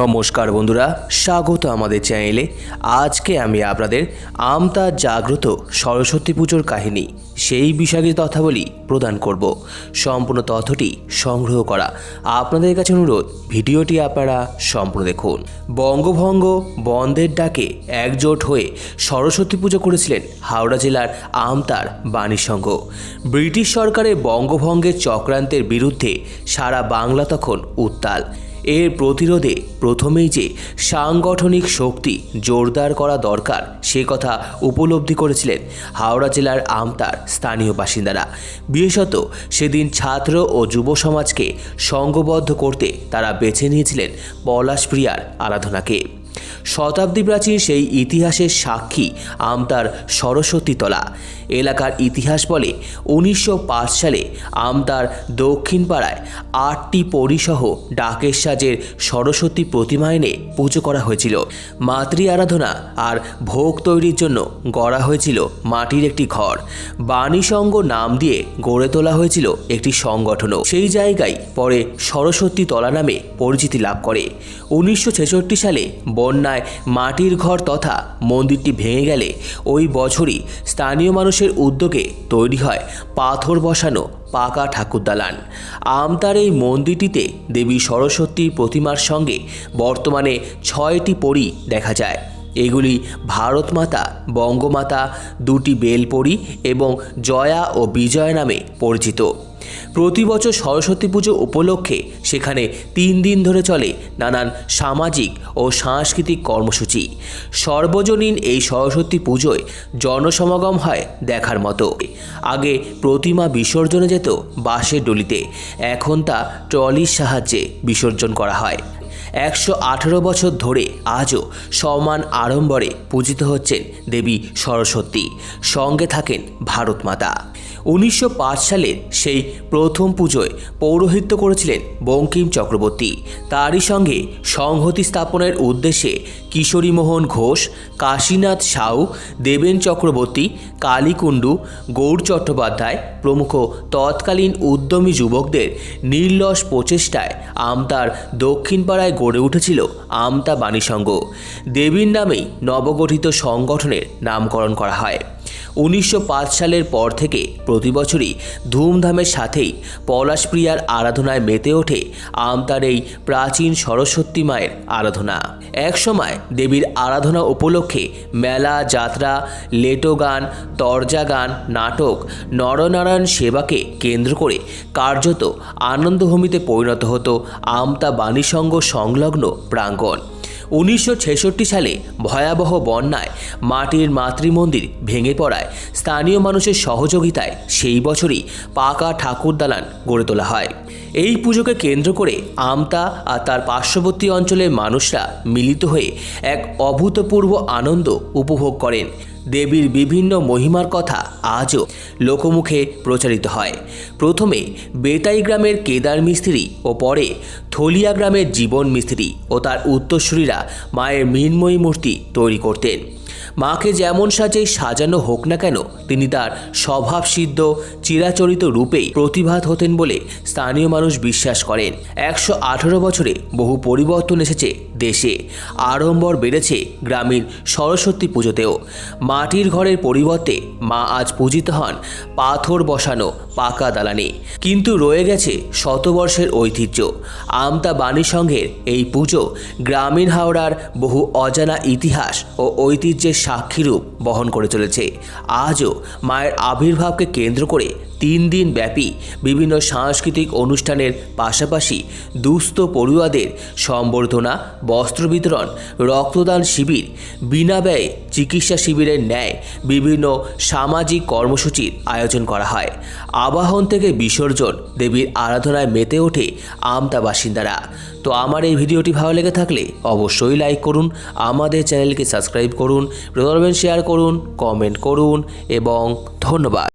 নমস্কার বন্ধুরা, স্বাগত আমাদের চ্যানেলে। আজকে আমি আপনাদের আমতা জাগ্রত সরস্বতী পুজোর কাহিনী, সেই বিষয়ে তথ্যাবলী প্রদান করব। সম্পূর্ণ তথ্যটি সংগ্রহ করা আপনাদের কাছে অনুরোধ, ভিডিওটি আপনারা সম্পূর্ণ দেখুন। বঙ্গভঙ্গ বন্ধের ডাকে একজোট হয়ে সরস্বতী পুজো করেছিলেন হাওড়া জেলার আমতার বাণী সংঘ। ব্রিটিশ সরকারের বঙ্গভঙ্গের চক্রান্তের বিরুদ্ধে সারা বাংলা তখন উত্তাল। এর প্রতিরোধে প্রথমেই যে সাংগঠনিক শক্তি জোরদার করা দরকার, সে কথা উপলব্ধি করেছিলেন হাওড়া জেলার আমতার স্থানীয় বাসিন্দারা। বিশেষত সেদিন ছাত্র ও যুব সমাজকে সংঘবদ্ধ করতে তারা বেছে নিয়েছিলেন পলাশপ্রিয়ার আরাধনাকে। শতাব্দী প্রাচীন সেই ইতিহাসের সাক্ষী আমতার সরস্বতীতলা। এলাকার ইতিহাস বলে উনিশশো পাঁচ সালে আমতার দক্ষিণ পাড়ায় আটটি পরিসহ ডাকের সাজের সরস্বতী প্রতিমা এনে পুজো করা হয়েছিল। মাতৃ আরাধনা আর ভোগ তৈরির জন্য গড়া হয়েছিল মাটির একটি ঘর। বাণীসঙ্গ নাম দিয়ে গড়ে তোলা হয়েছিল একটি সংগঠনও। সেই জায়গায় পরে সরস্বতী তলা নামে পরিচিতি লাভ করে। উনিশশো ছেষট্টি সালে বন্যায় মাটির ঘর তথা মন্দিরটি ভেঙে গেলে ওই বছরই স্থানীয় মানুষের উদ্যোগে তৈরি হয় পাথর বসানো পাকা ঠাকুর দালান আমতার এই মন্দিরটিতে দেবী সরস্বতী প্রতিমার সঙ্গে বর্তমানে ছয়টি পরী দেখা যায়। এগুলি ভারতমাতা, বঙ্গমাতা, দুটি বেলপরি এবং জয়া ও বিজয় নামে পরিচিত। প্রতি বছর সরস্বতী পুজো উপলক্ষে সেখানে তিন দিন ধরে চলে নানান সামাজিক ও সাংস্কৃতিক কর্মসূচি। সর্বজনীন এই সরস্বতী পুজোয় জনসমাগম হয় দেখার মতো। আগে প্রতিমা বিসর্জনে যেত বাঁশের ডলিতে, এখন তা ট্রলির সাহায্যে বিসর্জন করা হয়। একশো আঠেরো বছর ধরে আজও সমান আড়ম্বরে পূজিত হচ্ছেন দেবী সরস্বতী। সঙ্গে থাকেন ভারত মাতা। উনিশশো সালের সেই প্রথম পুজোয় পৌরোহিত্য করেছিলেন বঙ্কিম চক্রবর্তী। তারই সঙ্গে সংহতি স্থাপনের উদ্দেশ্যে কিশোরীমোহন ঘোষ, কাশীনাথ সাউ, দেবেন চক্রবর্তী, কালীকুণ্ডু গৌড় চট্টোপাধ্যায় প্রমুখ তৎকালীন উদ্যমী যুবকদের নির্লস প্রচেষ্টায় আমতার দক্ষিণ পাড়ায় গড়ে উঠেছিল আমতা বাণী সংঘ। দেবীর নামেই নবগঠিত সংগঠনের নামকরণ করা হয়। উনিশশো পাঁচ সালের পর থেকে প্রতি বছরই ধুমধামের সাথেই পলাশপ্রিয়ার আরাধনায় মেতে ওঠে আমতার এই প্রাচীন সরস্বতী মায়ের আরাধনা। একসময় দেবীর আরাধনা উপলক্ষে মেলা, যাত্রা, লেটো গান, তরজা গান, নাটক, নরনারায়ণ সেবাকে কেন্দ্র করে কার্যত আনন্দভূমিতে পরিণত হতো আমতা বাণীসংঘ সংলগ্ন প্রাঙ্গণ। উনিশশো ছেষট্টি সালে ভয়াবহ বন্যায় মাটির মাতৃমন্দির ভেঙে পড়ায় স্থানীয় মানুষের সহযোগিতায় সেই বছরই পাকা ঠাকুর দালান গড়ে তোলা হয়। এই পুজোকে কেন্দ্র করে আমতা আর তার পার্শ্ববর্তী অঞ্চলের মানুষরা মিলিত হয়ে এক অভূতপূর্ব আনন্দ উপভোগ করেন। দেবীর বিভিন্ন মহিমার কথা আজও লোকমুখে প্রচারিত হয়। প্রথমে বেতাই গ্রামের কেদার মিস্ত্রি ও পরে থলিয়া গ্রামের জীবন মিস্ত্রি ও তার উত্তরসূরিরা মায়ের মৃন্ময়ী মূর্তি তৈরি করতেন। মাকে যেমন সাজে সাজানো হোক না কেন, তিনি তার স্বভাবসিদ্ধ, চিরাচরিত রূপেই প্রতিভাত হতেন বলে স্থানীয় মানুষ বিশ্বাস করেন। একশো আঠেরো বছরে বহু পরিবর্তন এসেছে দেশে। আড়ম্বর বেড়েছে গ্রামীণ সরস্বতী পুজোতেও। মাটির ঘরের পরিবর্তে মা আজ পূজিত হন পাথর বসানো পাকা দালানে। কিন্তু রয়ে গেছে শতবর্ষের ঐতিহ্য। আমতা বাণী সংঘের এই পুজো গ্রামীণ হাওড়ার বহু অজানা ইতিহাস ও ঐতিহ্যের সাক্ষীরূপ বহন করে চলেছে। আজও মায়ের আবির্ভাবকে কেন্দ্র করে তিন দিন ব্যাপী বিভিন্ন সাংস্কৃতিক অনুষ্ঠানের পাশাপাশি দুস্থ পড়ুয়াদের সম্বর্ধনা, বস্ত্র বিতরণ, রক্তদান শিবির, বিনা ব্যয়ে চিকিৎসা শিবিরের ন্যায় বিভিন্ন সামাজিক কর্মসূচির আয়োজন করা হয়। আবাহন থেকে বিসর্জন দেবীর আরাধনায় মেতে ওঠে আমতা বাসিন্দারা। তো আমার এই ভিডিওটি ভালো লেগে থাকলে অবশ্যই লাইক করুন, আমাদের চ্যানেলকে সাবস্ক্রাইব করুন প্রদর্বেন শেয়ার করুন কমেন্ট করুন এবং ধন্যবাদ।